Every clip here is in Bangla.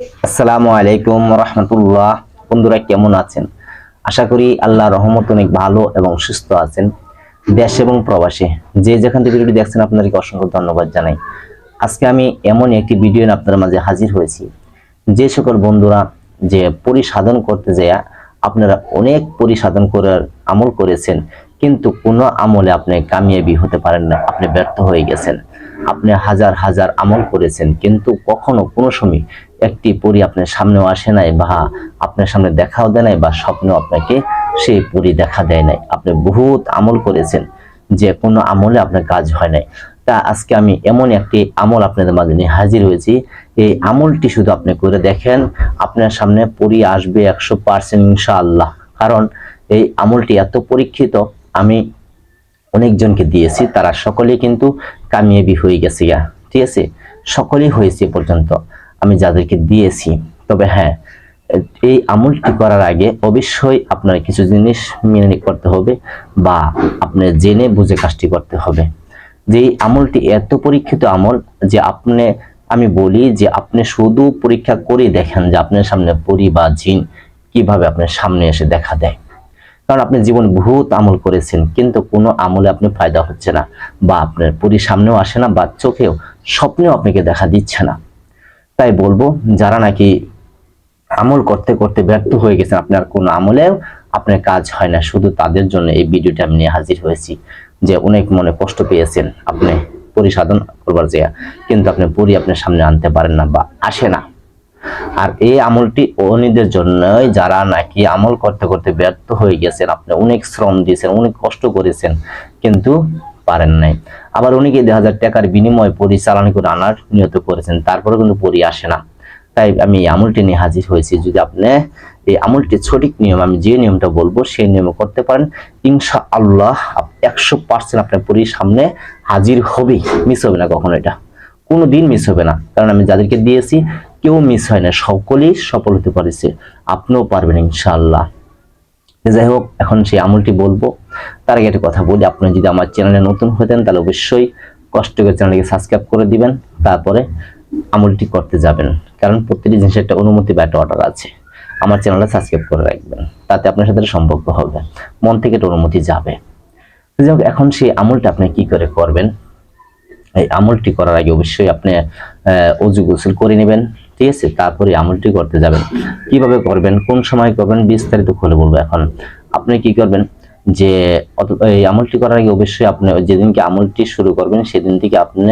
আসসালামু আলাইকুম রহমতুল্লাহ। বন্ধুরা, কেমন আছেন? আশা করি আল্লাহ রহমত অনেক ভালো এবং সুস্থ আছেন দেশ এবং প্রবাসে। যে যেখান থেকে ভিডিওটি দেখছেন, আপনাদেরকে অসংখ্য ধন্যবাদ জানাই। আজকে আমি এমন একটি ভিডিও নিয়ে আপনাদের মাঝে হাজির হয়েছি। যে সকল বন্ধুরা যে পরিসাধন করতে যায় আপনারা অনেক পরিসাধন করার আমল করেছেন, কিন্তু কোনো আমলে আপনি কামিয়াবি হতে পারেন না, আপনি ব্যর্থ হয়ে গেছেন। আপনি হাজার হাজার আমল করেছেন, কিন্তু কখনো কোনো সময় একটি পরি আপনার সামনেও আসে নাই বা আপনার সামনে দেখাও দেয় নাই বা স্বপ্নেও আপনাকে সেই পরি দেখা দেয় নাই। আপনি বহুত আমল করেছেন, যে কোনো আমলে আপনার কাজ হয় নাই। তা আজকে আমি এমন একটি আমল আপনাদের মাঝে নিয়ে হাজির হয়েছি। এই আমলটি শুধু আপনি করে দেখেন, আপনার সামনে পরি আসবে একশো পার্সেন্ট ইনশাআল্লাহ। কারণ এই আমলটি এত পরীক্ষিত, আমি অনেকজনকে দিয়েছি, তারা সকলেই কিন্তু কামিয়াবি হয়ে গেছে গা। ঠিক আছে? সকলেই হয়েছে পর্যন্ত। আমি যাদেরকে দিয়েছি, তবে হ্যাঁ এই আমলটি করার আগে অবশ্যই আপনার কিছু জিনিস মেনে করতে হবে বা আপনি জেনে বুঝে কাজটি করতে হবে। যে আমলটি এত পরীক্ষিত আমল যে আপনি, আমি বলি যে আপনি শুধু পরীক্ষা করে দেখেন যে আপনার সামনে পরি বা জিন কীভাবে আপনার সামনে এসে দেখা দেয়। কারণ আপনি জীবন বহুত আমল করেছেন, কিন্তু কোনো আমলে আপনি ফায়দা হচ্ছে না বা আপনার পরি সামনেও আসে না বা চোখেও স্বপ্নেও আপনাকে দেখা দিচ্ছে না। তাই বলব, যারা নাকি আমল করতে করতে ব্যর্থ হয়ে গেছেন, আপনার কোনো আমলেও আপনার কাজ হয় না, শুধু তাদের জন্য এই ভিডিওটা আমি নিয়ে হাজির হয়েছি যে অনেক মনে কষ্ট পেয়েছেন আপনি পরিসাধন করবার যে কিন্তু আপনি পরি আপনার সামনে আনতে পারেন না বা আসে না। আর এই আমলটি অনিদের জন্যই যারা নাকি আমল করতে করতে ব্যর্থ হয়ে গেছেন, আপনি অনেক শ্রম দিয়েছেন, অনেক কষ্ট করেছেন, কিন্তু পারেন নাই। আবার অনেকে দেড় হাজার টাকার বিনিময়ে পরিচালনা করে আনার নিয়ত করেছেন, তারপরে কিন্তু পরি আসে না। তাই আমি আমলটি নিয়ে হাজির হয়েছি। যদি আপনি এই আমলটি সঠিক নিয়ম, আমি যে নিয়মটা বলব, সেই নিয়মে করতে পারেন। ইনশা আল্লাহ একশো পার্সেন্ট আপনার পরি সামনে হাজির হবেই। মিস হবে না কখনো এটা। কোনো দিন মিস হবে না। কারণ আমি যাদেরকে দিয়েছি কেউ মিস হয় না। সকলেই সফল হতে পারেছে। আপনিও পারবেন ইনশাআল্লাহ। যাই হোক, এখন সেই আমলটি বলব। তার আগে একটা কথা বলি, আপনি যদি আমার চ্যানেলে নতুন হতেন তাহলে অবশ্যই কষ্ট করে চ্যানেলকে সাবস্ক্রাইব করে দিবেন। তারপরে আমলটি করতে যাবেন। কারণ প্রতিটি জিনিসের একটা অনুমতি বা একটা অর্ডার আছে। আমার চ্যানেলটা সাবস্ক্রাইব করে রাখবেন। তাতে আপনার সাথে সম্পর্ক হবে। মন থেকে একটা অনুমতি যাবে। যাই হোক, এখন সেই আমলটা আপনি কি করে করবেন? এই আমলটি করার আগে অবশ্যই আপনি অজু গোসল করে নেবেন। ঠিক আছে তারপরে আমলটি করতে যাবেন। কীভাবে করবেন, কোন সময় করবেন, বিস্তারিত খুলে বলব এখন। আপনি কি করবেন, যে এই আমলটি করার আগে অবশ্যই আপনি যেদিনকে আমলটি শুরু করবেন, সেদিন থেকে আপনি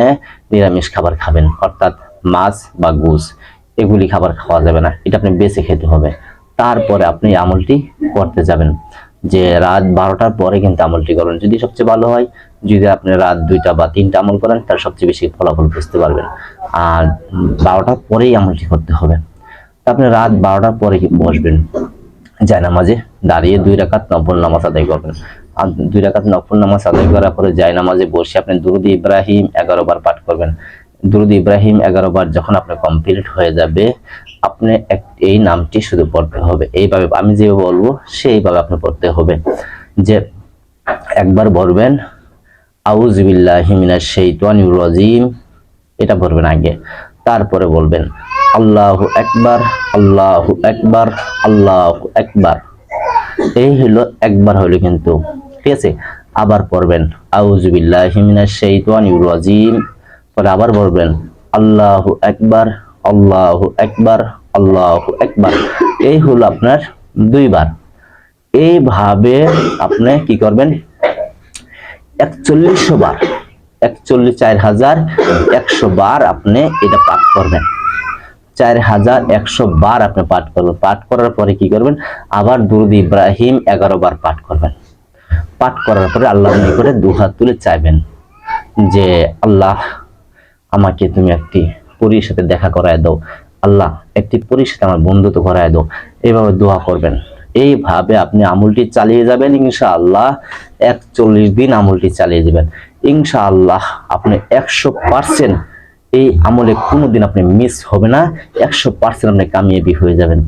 নিরামিষ খাবার খাবেন, অর্থাৎ মাছ বা গুস এগুলি খাবার খাওয়া যাবে না। এটা আপনি বেছে খেতে হবে। তারপরে আপনি আমলটি করতে যাবেন, যে রাত বারোটার পরে কিন্তু আমলটি করবেন। যদি সবচেয়ে ভালো হয় যদি আপনি রাত দুইটা বা তিনটা আমল করেন তার সবচেয়ে বেশি ফলাফল বুঝতে পারবেন। আর বারোটার পরেই আমলটি করতে হবে। আপনি রাত বারোটার পরে বসবেন? যায় নামাজে দাঁড়িয়ে দুই রাকাত নফল নামাজ আদায় করবেন। আর দুই রাকাত নফল নামাজ আদায় করার পরে যায় নামাজে বসে আপনি দুরুদ ইব্রাহিম এগারো বার পাঠ করবেন। দুরুদ ইব্রাহিম এগারো বার যখন আপনার কমপ্লিট হয়ে যাবে, আপনি এই নামটি শুধু পড়তে হবে। এইভাবে, আমি যেভাবে বলব, সেইভাবে আপনি পড়তে হবে। যে একবার বলবেন আউজবিল্লাহি মিনাশ শাইতানির রাজিম। এটা পড়বেন আগে। তারপরে বলবেন, আল্লাহ একবার আল্লাহ একবার আল্লাহ একবার এই হলো একবার হলো কিন্তু। ঠিক আছে? আবার পড়বেন আউজবিল্লাহি মিনাশ শাইতানির রাজিম। পরে আবার বলবেন, আল্লাহ একবার আল্লাহ একবার আল্লাহ একবার এই হলো আপনার দুইবার। এইভাবে আপনি কি করবেন? একচল্লিশশো বার। একচল্লিশ, চার হাজার একশো বার আপনি এটা পাঠ করবেন। চার হাজার একশো বার আপনি পাঠ করবেন। পাঠ করার পরে কি করবেন? আবার দুরুদ ইব্রাহিম এগারো বার পাঠ করবেন। পাঠ করার পরে আল্লাহ করে দু হাত তুলে চাইবেন যে, আল্লাহ, আমাকে তুমি একটি পরীর সাথে দেখা করায় দাও। আল্লাহ, একটি পরীর সাথে আমার বন্ধুত্ব করায় দাও। এইভাবে দোয়া করবেন। এইভাবে আপনি আমুলটি চালিয়ে যাবেন, ইনশাআল্লাহ একচল্লিশ দিন আমলটি চালিয়ে যাবেন। ইনশাআল্লাহ আপনি একশো পার্সেন্ট এই আমলে কোনোদিন আপনি মিস হবে না, একশো পার্সেন্ট আপনি কামিয়াবি হয়ে যাবেন।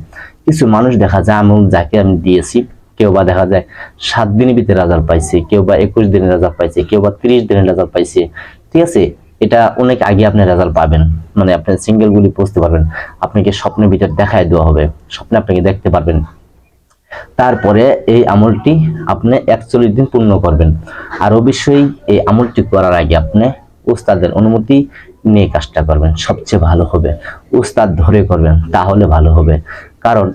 কিছু মানুষ দেখা যায়, আমল যাকে আমি দিয়েছি, কেউ বা দেখা যায় সাত দিনের ভিতরে রেজাল্ট পাইছে, কেউ বা একুশ দিনের রেজাল্ট পাইছে, কেউ বা ত্রিশ দিনের রেজাল্ট পাইছে। ঠিক আছে? এটা অনেক আগে আপনি রেজাল্ট পাবেন মানে আপনি সিঙ্গেল গুলি বুঝতে পারবেন। আপনাকে স্বপ্নের ভিতর দেখায় দেওয়া হবে, স্বপ্নে আপনাকে দেখতে পারবেন। তারপরে এই আমলটি আপনি একচল্লিশ দিন পূর্ণ করবেন। আর অবশ্যই এই আমলটি করার আগে আপনি উস্তাদের অনুমতি নিয়ে কাজটা করবেন। সবচেয়ে ভালো হবে। উস্তাদ ধরে করবেন, তাহলে ভালো হবে। কারণ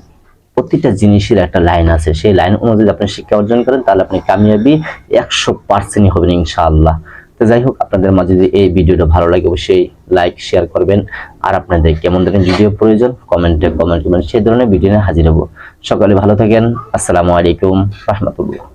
প্রতিটা জিনিসের একটা লাইন আছে। সেই লাইন অনুযায়ী আপনি শিক্ষা অর্জন করেন, তাহলে আপনি কামিয়াবি একশো পার্সেন্টই হবেন ইনশাআল্লাহ। তো যাই হোক, আপনাদের মাঝে যদি এই ভিডিওটা ভালো লাগে, অবশ্যই লাইক শেয়ার করবেন। আর আপনাদের কেমন দেখেন ভিডিও প্রয়োজন কমেন্টে কমেন্ট করবেন, সেই ধরনের ভিডিও নিয়ে হাজির হব। সকালে ভালো থাকেন। আসসালামু আলাইকুম, রহমতুল্লাহ।